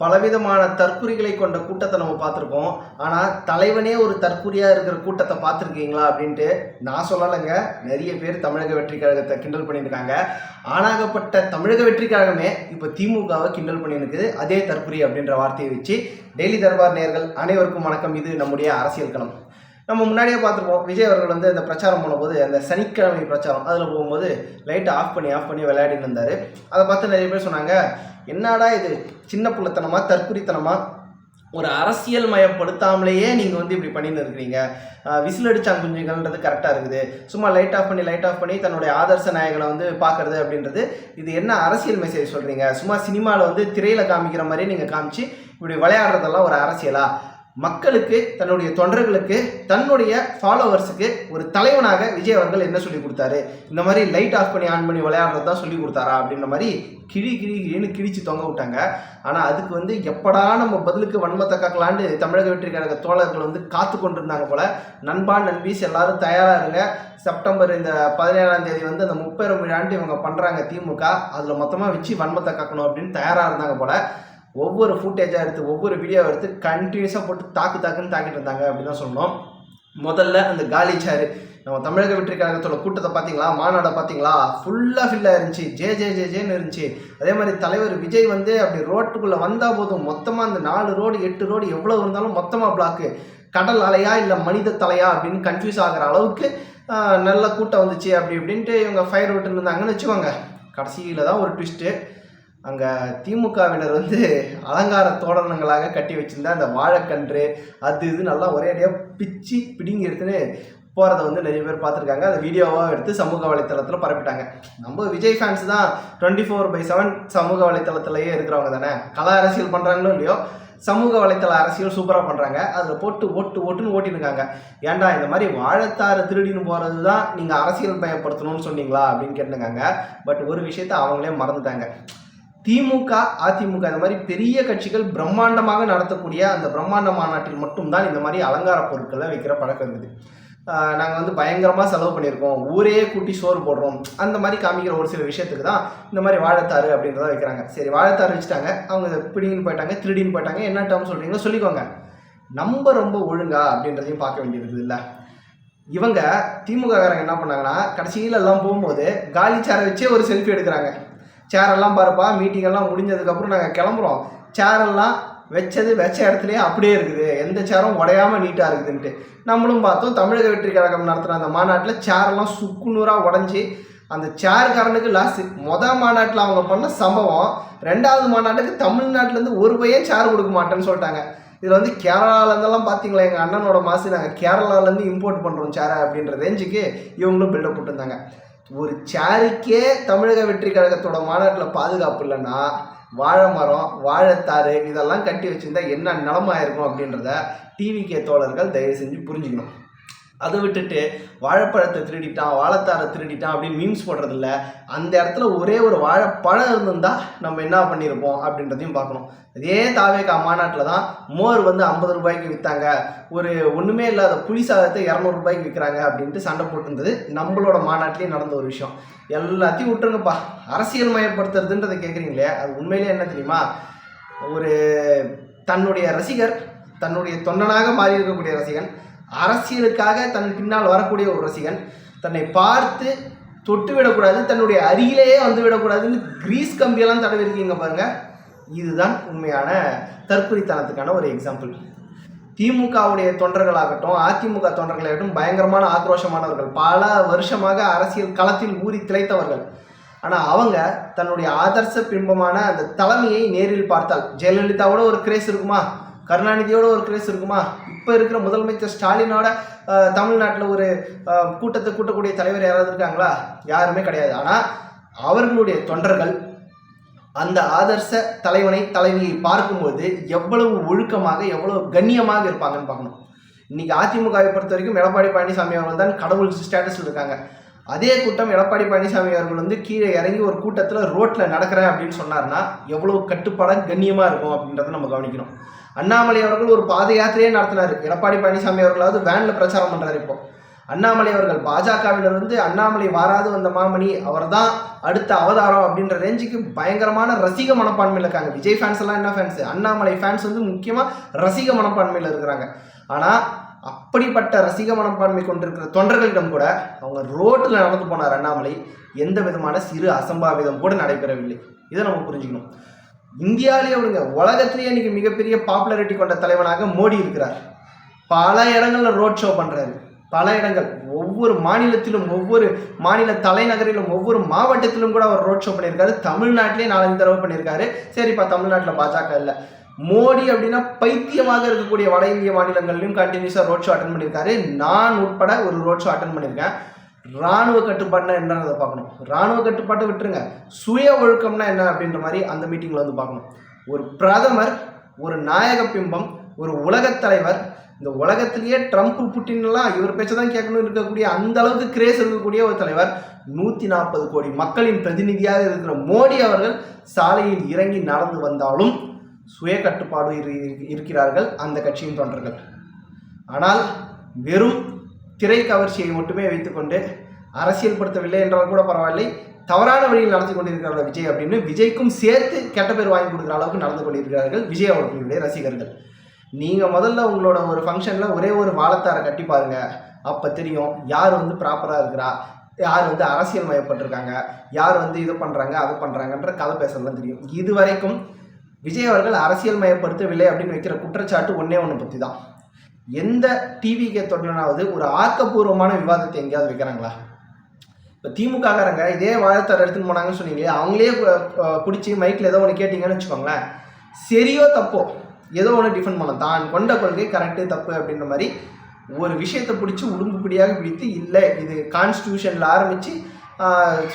பலவிதமான தற்குறிகளை கொண்ட கூட்டத்தை நம்ம பார்த்துருக்கோம். ஆனால் தலைவனே ஒரு தற்குறியாக இருக்கிற கூட்டத்தை பார்த்துருக்கீங்களா அப்படின்ட்டு நான் சொல்லலைங்க. நிறைய பேர் தமிழக வெற்றி கழகத்தை கிண்டல் பண்ணியிருக்காங்க. ஆணாகப்பட்ட தமிழக வெற்றி கழகமே இப்போ திமுகவை கிண்டல் பண்ணியிருக்குது அதே தற்குறி அப்படின்ற வார்த்தையை வச்சு டெய்லி தர்பார் நேர்கள் அனைவருக்கும் வணக்கம். இது நம்முடைய அரசியல் களம். நம்ம முன்னாடியே பார்த்துருப்போம் விஜய் அவர்கள் வந்து அந்த பிரச்சாரம் பண்ணும்போது அந்த சனிக்கிழமை பிரச்சாரம் அதில் போகும்போது லைட்டை ஆஃப் பண்ணி ஆஃப் பண்ணி விளையாடிட்டு இருந்தார். அதை பார்த்து நிறைய பேர் சொன்னாங்க என்னடா இது? சின்ன பிள்ளைத்தனமாக தற்குறித்தனமாக ஒரு அரசியல் மயப்படுத்தாமலேயே நீங்கள் வந்து இப்படி பண்ணின்னு இருக்கிறீங்க. விசில் அடிச்சாங்க குஞ்சுகள்ன்றது கரெக்டாக இருக்குது. சும்மா லைட் ஆஃப் பண்ணி லைட் ஆஃப் பண்ணி தன்னுடைய ஆதர்ச நாயகனை வந்து பார்க்கறது அப்படின்றது. இது என்ன அரசியல் மெசேஜ் சொல்கிறீங்க சும்மா சினிமாவில் வந்து திரையில் காமிக்கிற மாதிரி நீங்கள் காமிச்சு இப்படி விளையாடுறதெல்லாம் ஒரு அரசியலா? மக்களுக்கு தன்னுடைய தொண்டர்களுக்கு தன்னுடைய ஃபாலோவர்ஸுக்கு ஒரு தலைவனாக விஜய் அவர்கள் என்ன சொல்லி கொடுத்தாரு? இந்த மாதிரி லைட் ஆஃப் பண்ணி ஆன் பண்ணி விளையாடுறது தான் சொல்லி கொடுத்தாரா? அப்படின்ற மாதிரி கிழி கிழி கிழின்னு கிழிச்சு தொங்க விட்டாங்க. ஆனால் அதுக்கு வந்து எப்படா நம்ம பதிலுக்கு வன்மத்தை காக்கலான்னு தமிழக வெற்றி கழக தோழர்கள் வந்து காத்து கொண்டிருந்தாங்க போல. நண்பா நண்பீஸ் எல்லாரும் தயாராக இருங்க. செப்டம்பர் இந்த பதினேழாம் தேதி வந்து அந்த முப்பெரும் விழாண்டு இவங்க பண்ணுறாங்க திமுக. அதில் மொத்தமாக வச்சு வன்மத்தை காக்கணும் அப்படின்னு தயாராக இருந்தாங்க போல. ஒவ்வொரு ஃபுட்டேஜாக எடுத்து ஒவ்வொரு வீடியோ எடுத்து கண்டினியூஸாக போட்டு தாக்கு தாக்குன்னு தாக்கிட்டு இருந்தாங்க அப்படின்னு தான் சொன்னோம் முதல்ல அந்த காலி சேரு நம்ம தமிழக வெற்றி கழகத்தோட கூட்டத்தை பார்த்தீங்களா மாநாடை பார்த்தீங்களா ஃபுல்லாக ஃபில்லாக இருந்துச்சு. ஜே ஜே ஜே ஜேன்னு இருந்துச்சு. அதே மாதிரி தலைவர் விஜய் வந்து அப்படி ரோட்டுக்குள்ளே வந்தால் போதும். மொத்தமாக அந்த நாலு ரோடு எட்டு ரோடு எவ்வளோ இருந்தாலும் மொத்தமாக பிளாக்கு கடல் அலையா இல்லை மனித தலையா அப்படின்னு கன்ஃபியூஸ் ஆகிற அளவுக்கு நல்ல கூட்டம் வந்துச்சு. அப்படி இப்படின்ட்டு இவங்க ஃபயர் விட்டு இருந்தாங்கன்னு வச்சுக்கோங்க. கடைசியில் தான் ஒரு ட்விஸ்ட்டு அங்கே திமுகவினர் வந்து அலங்கார தோரணங்களாக கட்டி வச்சிருந்த அந்த வாழைக்கன்று அது இது நல்லா ஒரே அடியாக பிச்சு பிடிங்கி எடுத்துன்னு போகிறத வந்து நிறைய பேர் பார்த்துருக்காங்க. அதை வீடியோவாக எடுத்து சமூக வலைத்தளத்தில் பரப்பிட்டாங்க. நம்ம விஜய் ஃபேன்ஸ் தான் டுவெண்ட்டி ஃபோர் பை செவன் சமூக வலைத்தளத்திலேயே இருக்கிறவங்க தானே? கலா அரசியல் பண்ணுறாங்களோ இல்லையோ? சமூக வலைத்தள அரசியல் சூப்பராக பண்ணுறாங்க அதில் போட்டு ஓட்டு ஓட்டுன்னு ஓட்டின்னு ஏன்டா இந்த மாதிரி வாழைத்தாரை திருடின்னு போகிறது தான் நீங்கள் அரசியல் பயப்படுத்தணும்னு சொன்னீங்களா அப்படின்னு கேட்டுருக்காங்க பட் ஒரு விஷயத்த அவங்களே மறந்துட்டாங்க. திமுக அதிமுக இந்த மாதிரி பெரிய கட்சிகள் பிரம்மாண்டமாக நடத்தக்கூடிய அந்த பிரம்மாண்ட மாநாட்டில் மட்டும்தான் இந்த மாதிரி அலங்கார பொருட்களை வைக்கிற பழக்கம் இருக்குது. நாங்கள் வந்து பயங்கரமாக செலவு பண்ணியிருக்கோம். ஊரே கூட்டி சோறு போடுறோம். அந்த மாதிரி காமிக்கிற ஒரு சில விஷயத்துக்கு தான் இந்த மாதிரி வாழைத்தாரு அப்படின்றத வைக்கிறாங்க. சரி வாழைத்தாரு வச்சுட்டாங்க. அவங்க பிடிங்கின்னு போயிட்டாங்க திருடின்னு போயிட்டாங்க. என்ன டேர்ம் சொல்கிறீங்களோ சொல்லிக்கோங்க. நம்ம ரொம்ப ஒழுங்கா அப்படின்றதையும் பார்க்க வேண்டியிருக்குது இல்லை? இவங்க திமுககாரங்க என்ன பண்ணாங்கன்னா கடைசியில் எல்லாம் போகும்போது காலி சேரை வச்சே ஒரு செல்ஃபி எடுக்கிறாங்க. சேரெல்லாம் பாருப்பா மீட்டிங் எல்லாம் முடிஞ்சதுக்கப்புறம் நாங்கள் கிளம்புறோம். சேரெல்லாம் வச்சது வச்ச இடத்துலையே அப்படியே இருக்குது. எந்த சேரும் உடையாமல் நீட்டாக இருக்குதுன்ட்டு. நம்மளும் பார்த்தோம் தமிழக வெற்றி கழகம் நடத்துகிற அந்த மாநாட்டில் சேரெல்லாம் சுக்குநூறாக உடஞ்சி அந்த சேர்காரனுக்கு லாஸ் மொதல் மாநாட்டில் அவங்க பண்ண சம்பவம் ரெண்டாவது மாநாட்டுக்கு தமிழ்நாட்டிலேருந்து ஒரு பையன் சேர் கொடுக்க மாட்டேன்னு சொல்லிட்டாங்க. இதில் வந்து கேரளாலேருந்தெல்லாம் பார்த்தீங்களா எங்கள் அண்ணனோட மாசு நாங்கள் கேரளாலேருந்து இம்போர்ட் பண்ணுறோம் சேரை அப்படின்ற ரேஞ்சுக்கு இவங்களும் பில்டப் போட்டிருந்தாங்க. ஒரு சேருக்கே தமிழக வெற்றி கழகத்தோட மாநாட்டில் பாதுகாப்பு இல்லைன்னா வாழை மரம் வாழைத்தாறு இதெல்லாம் கட்டி வச்சுருந்தா என்ன நிலமா இருக்கும் அப்படின்றத டிவிகே தோழர்கள் தயவு செஞ்சு புரிஞ்சுக்கணும். அதை விட்டுட்டு வாழைப்பழத்தை திருடிட்டான் வாழைத்தாரை திருடிட்டான் அப்படின்னு மீம்ஸ் போடுறதில்ல. அந்த இடத்துல ஒரே ஒரு வாழைப்பழம் இருந்திருந்தால் நம்ம என்ன பண்ணியிருப்போம் அப்படின்றதையும் பார்க்கணும். அதே தாவேகா மாநாட்டில் தான் மோர் வந்து ஐம்பது ரூபாய்க்கு விற்றாங்க ஒரு ஒன்றுமே இல்லாத புளி சாதத்தை இரநூறுபாய்க்கு விற்கிறாங்க அப்படின்ட்டு சண்டை போட்டுருந்தது. நம்மளோட மாநாட்டிலேயே நடந்த ஒரு விஷயம். எல்லாத்தையும் விட்டுருங்கப்பா. அரசியல் மயப்படுத்துறதுன்றதை கேட்குறீங்களே அது உண்மையிலே என்ன தெரியுமா? ஒரு தன்னுடைய ரசிகர் தன்னுடைய தொண்டனாக மாறி இருக்கக்கூடிய ரசிகன் அரசியலுக்காக தன் பின்னால் வரக்கூடிய ஒரு ரசிகன் தன்னை பார்த்து தொட்டு விடக்கூடாது தன்னுடைய அருகிலேயே வந்து விடக்கூடாதுன்னு கிரீஸ் கம்பியெல்லாம் தடவி இருக்கீங்க பாருங்க. இதுதான் உண்மையான தற்கொலைத்தனத்துக்கான ஒரு எக்ஸாம்பிள் திமுகவுடைய தொண்டர்களாகட்டும் அதிமுக தொண்டர்களாகட்டும் பயங்கரமான ஆக்ரோஷமானவர்கள் பல வருஷமாக அரசியல் களத்தில் ஊறி திளைத்தவர்கள். ஆனால் அவங்க தன்னுடைய ஆதர்ச பிம்பமான அந்த தலைமையை நேரில் பார்த்தால் ஜெயலலிதாவோட ஒரு கிரேஸ் இருக்குமா? கருணாநிதியோட ஒரு கிரேஸ் இருக்குமா? இப்போ இருக்கிற முதலமைச்சர் ஸ்டாலினோட தமிழ்நாட்டில் ஒரு கூட்டத்தை கூட்டக்கூடிய தலைவர் யாராவது இருக்காங்களா? யாருமே கிடையாது. ஆனால் அவர்களுடைய தொண்டர்கள் அந்த ஆதர்ச தலைவனை தலைவியை பார்க்கும்போது எவ்வளவு ஒழுக்கமாக எவ்வளவு கண்ணியமாக இருப்பாங்கன்னு பார்க்கணும். இன்னைக்கு அதிமுகவை பொறுத்த வரைக்கும் எடப்பாடி பழனிசாமி அவர்கள் தான் கடவுள் ஸ்டேட்டஸில் இருக்காங்க. அதே கூட்டம் எடப்பாடி பழனிசாமி அவர்கள் வந்து கீழே இறங்கி ஒரு கூட்டத்தில் ரோட்டில் நடக்கிறேன் அப்படின்னு சொன்னார்னா எவ்வளோ கட்டுப்பாடாக கண்ணியமாக இருக்கும் அப்படின்றத நம்ம கவனிக்கணும். அண்ணாமலை அவர்கள் ஒரு பாத யாத்திரையே நடத்தினார். எடப்பாடி பழனிசாமி அவர்களாவது வேனில் பிரச்சாரம் பண்ணுறாரு இப்போ. அண்ணாமலை அவர்கள் பாஜகவினர் வந்து அண்ணாமலை வாராது வந்த மாமணி அவர் தான் அடுத்த அவதாரம் அப்படின்ற ரேஞ்சுக்கு பயங்கரமான ரசிக மனப்பான்மையில் இருக்காங்க. விஜய் ஃபேன்ஸ் எல்லாம் என்ன ஃபேன்ஸ் அண்ணாமலை ஃபேன்ஸ் வந்து முக்கியமாக ரசிக மனப்பான்மையில் இருக்கிறாங்க. ஆனால் அப்படிப்பட்ட ரசிக மனப்பான்மை கொண்டிருக்கிற தொண்டர்களிடம் கூட அவங்க ரோட்டில் நடந்து போனார் அண்ணாமலை எந்த விதமான சிறு அசம்பாவிதம் கூட நடைபெறவில்லை. இதை நம்ம புரிஞ்சுக்கணும். இந்தியாவிலேயே விடுங்க உலகத்திலேயே இன்னைக்கு மிகப்பெரிய பாப்புலாரிட்டி கொண்ட தலைவனாக மோடி இருக்கிறார். பல இடங்களில் ரோட் ஷோ பண்ணுறாரு பல இடங்கள். ஒவ்வொரு மாநிலத்திலும் ஒவ்வொரு மாநில தலைநகரிலும் ஒவ்வொரு மாவட்டத்திலும் கூட அவர் ரோட் ஷோ பண்ணியிருக்காரு. தமிழ்நாட்டிலே நாலஞ்சு தடவை பண்ணியிருக்காரு. சரிப்பா தமிழ்நாட்டில் பாஜக இல்லை. மோடி அப்படின்னா பைத்தியமாக இருக்கக்கூடிய வட இந்திய மாநிலங்களிலும் கண்டினியூஸாக ரோட் ஷோ அட்டன் பண்ணியிருக்காரு. நான் உட்பட ஒரு ரோட் ஷோ அட்டன் பண்ணியிருக்கேன். ராணுவ கட்டுப்பாடுனா என்னன்றதை பார்க்கணும். ராணுவ கட்டுப்பாட்டை விட்டுருங்க. சுய ஒழுக்கம்னா என்ன அப்படின்ற மாதிரி அந்த மீட்டிங்கில் வந்து பார்க்கணும். ஒரு பிரதமர் ஒரு நாயக பிம்பம் ஒரு உலகத் தலைவர் இந்த உலகத்திலேயே ட்ரம்ப் புட்டின்லாம் இவர் பேச்சை தான் கேட்கணும் இருக்கக்கூடிய அந்த அளவுக்கு கிரேஸ் இருக்கக்கூடிய ஒரு தலைவர் நூற்றி நாற்பது கோடி மக்களின் பிரதிநிதியாக இருக்கிற மோடி அவர்கள் சாலையில் இறங்கி நடந்து வந்தாலும் சுய கட்டுப்பாடு இரு- இருக்கிறார்கள் அந்த கட்சியின் தொண்டர்கள். ஆனால் வெறும் திரை கவர்ச்சியை மட்டுமே வைத்துக்கொண்டு அரசியல்படுத்தவில்லை என்றால் கூட பரவாயில்லை. தவறான வழியில் நடந்து கொண்டிருக்கிறார்கள் விஜய் அப்படின்னு விஜய்க்கும் சேர்த்து கெட்ட பேர் வாங்கி கொடுக்குற அளவுக்கு நடந்து கொண்டிருக்கிறார்கள் விஜய் அவர்களுடைய ரசிகர்கள். நீங்கள் முதல்ல உங்களோட ஒரு ஃபங்க்ஷனில் ஒரே ஒரு வாழத்தாரை கட்டி பாருங்க. அப்போ தெரியும் யார் வந்து ப்ராப்பராக இருக்கிறா யார் வந்து அரசியல் மயப்பட்டிருக்காங்க யார் வந்து இது பண்ணுறாங்க அது பண்ணுறாங்கன்ற கதை பேசலாம் தெரியும். இது வரைக்கும் விஜய் அவர்கள் அரசியல் மயப்படுத்தவில்லை அப்படின்னு வைக்கிற குற்றச்சாட்டு ஒன்றே ஒன்று பற்றி தான் எந்த டிவிக்கு தொடர்னாவது ஒரு ஆக்கப்பூர்வமான விவாதத்தை எங்கேயாவது வைக்கிறாங்களா? இப்போ திமுககாரங்க இதே வாழைத்தார் எடுத்துன்னு போனாங்கன்னு சொன்னீங்களே அவங்களே பிடிச்சி மைக்கில் ஏதோ ஒன்று கேட்டிங்கன்னு வச்சுக்கோங்களேன். சரியோ தப்போ ஏதோ ஒன்று டிஃபெண்ட் பண்ணலாம். தான் கொண்ட கொள்கை கரெக்டு தப்பு அப்படின்ற மாதிரி ஒரு விஷயத்தை பிடிச்சி உடும்புப்படியாக பிடித்து இல்லை இது கான்ஸ்டியூஷனில் ஆரம்பித்து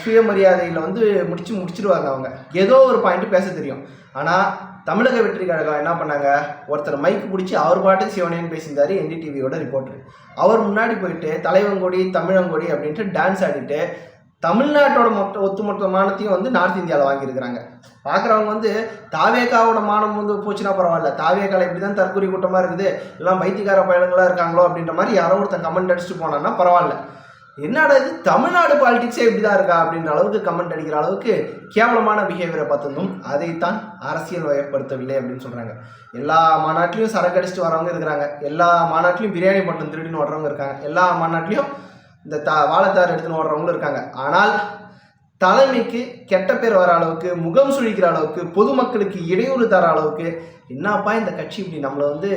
சுயமரியாதையில் வந்து முடிச்சு முடிச்சிருவாங்க அவங்க. ஏதோ ஒரு பாயிண்ட் பேச தெரியும். ஆனால் தமிழக வெற்றி கழகம் என்ன பண்ணாங்க? ஒருத்தர் மைக் பிடிச்சி அவர் பாட்டுக்கு சிவனேன்னு பேசியிருந்தார் என்டிடிவியோட ரிப்போர்ட்டர் அவர் முன்னாடி போயிட்டு தலைவங்கொடி தமிழங்கொடி அப்படின்ட்டு டான்ஸ் ஆடிட்டு தமிழ்நாட்டோட மொத்த ஒட்டுமொத்த மானத்தையும் வந்து நார்த் இந்தியாவில் வாங்கியிருக்கிறாங்க. பார்க்குறவங்க வந்து தாவேக்காவோட மானம் வந்து போச்சுன்னா பரவாயில்ல. தாவேக்கால இப்படி தான் தற்கொலை கூட்டமாக இருக்குது. எல்லாம் பைத்தியக்கார பயணங்களாக இருக்காங்களோ அப்படின்ற மாதிரி யாரோ ஒருத்தன் கமெண்ட் அடிச்சுட்டு போனான்னா பரவாயில்ல. என்னடா இது? தமிழ்நாடு பாலிடிக்ஸே இப்படி தான் இருக்கா? அப்படின்ற அளவுக்கு கமெண்ட் அடிக்கிற அளவுக்கு கேவலமான பிஹேவியரை பார்த்ததும் அதைத்தான் அரசியல் வயப்படுத்தவில்லை அப்படின்னு சொல்கிறாங்க எல்லா மாநாட்டிலையும் சரக்கு அடிச்சுட்டு வரவங்க இருக்கிறாங்க. எல்லா மாநாட்டிலையும் பிரியாணி பட்டம் திருடின்னு ஓடுறவங்க இருக்காங்க. எல்லா மாநாட்டிலையும் இந்த த வாழைத்தார் எடுத்துன்னு ஓடுறவங்களும் இருக்காங்க. ஆனால் தலைமைக்கு கெட்ட பேர் வர அளவுக்கு முகம் சுழிக்கிற அளவுக்கு பொதுமக்களுக்கு இடையூறு தர அளவுக்கு என்னப்பா இந்த கட்சி இப்படி? நம்மளை வந்து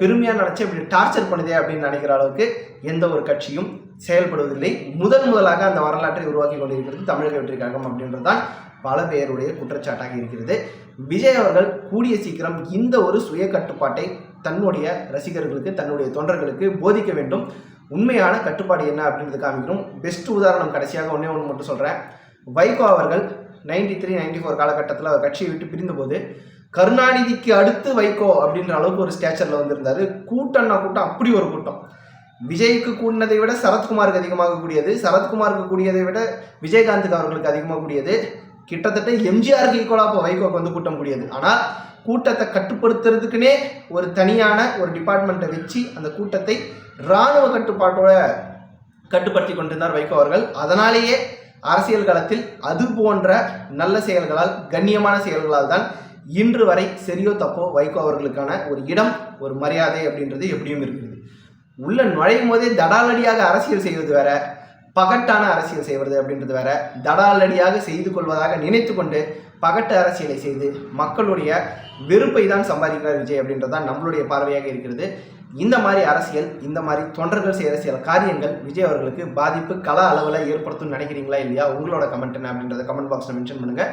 பெருமையாக நினச்சி இப்படி டார்ச்சர் பண்ணுதே அப்படின்னு நினைக்கிற அளவுக்கு எந்த ஒரு கட்சியும் செயல்படுவதில்லை. முதன் முதலாக அந்த வரலாற்றை உருவாக்கி கொண்டிருக்கிறது தமிழக வெற்றி கழகம் அப்படின்றது தான் பல பேருடைய குற்றச்சாட்டாக இருக்கிறது. விஜய் அவர்கள் கூடிய சீக்கிரம் இந்த ஒரு சுய கட்டுப்பாட்டை தன்னுடைய ரசிகர்களுக்கு தன்னுடைய தொண்டர்களுக்கு போதிக்க வேண்டும். உண்மையான கட்டுப்பாடு என்ன அப்படின்றது காமிக்கணும். பெஸ்ட் உதாரணம் கடைசியாக ஒன்றே ஒன்று மட்டும் சொல்கிறேன் வைகோ அவர்கள் நைன்டி த்ரீ நைன்டி ஃபோர் காலகட்டத்தில் அவர் கட்சியை விட்டு பிரிந்தபோது கருணாநிதிக்கு அடுத்து வைகோ அப்படின்ற அளவுக்கு ஒரு ஸ்டேச்சரில் வந்திருந்தாரு. கூட்டம்னா கூட்டம் அப்படி ஒரு கூட்டம். விஜய்க்கு கூடினதை விட சரத்குமாருக்கு அதிகமாக கூடியது. சரத்குமாருக்கு கூடியதை விட விஜயகாந்துக்கு அவர்களுக்கு அதிகமாக கூடியது. கிட்டத்தட்ட எம்ஜிஆருக்கு ஈக்குவலாக இப்போ வைகோக்கு வந்து கூட்டம் கூடியது. ஆனால் கூட்டத்தை கட்டுப்படுத்துறதுக்குனே ஒரு தனியான ஒரு டிபார்ட்மெண்ட்டை வச்சு அந்த கூட்டத்தை இராணுவ கட்டுப்பாட்டோட கட்டுப்படுத்தி கொண்டிருந்தார் வைகோ அவர்கள். அதனாலேயே அரசியல் களத்தில் அது போன்ற நல்ல செயல்களால் கண்ணியமான செயல்களால் தான் இன்று வரை சரியோ தப்போ வைகோ அவர்களுக்கான ஒரு இடம் ஒரு மரியாதை அப்படின்றது எப்படியும் இருக்குது. உள்ள நுழையும் போதே தடாலடியாக அரசியல் செய்வது வேற பகட்டான அரசியல் செய்வது அப்படின்றது வேற தடாலடியாக செய்து கொள்வதாக நினைத்து கொண்டு பகட்டு அரசியலை செய்து மக்களுடைய வெறுப்பை தான் சம்பாதிக்கிறார் விஜய் அப்படின்றது தான் நம்மளுடைய பார்வையாக இருக்கிறது. இந்த மாதிரி அரசியல் இந்த மாதிரி தொண்டர்கள் செய்கிற சில காரியங்கள் விஜய் அவர்களுக்கு பாதிப்பு கல அளவில் ஏற்படுத்தும் நினைக்கிறீங்களா இல்லையா? உங்களோட கமெண்ட் என்ன அப்படின்றத கமெண்ட் பாக்ஸில் மென்ஷன் பண்ணுங்கள்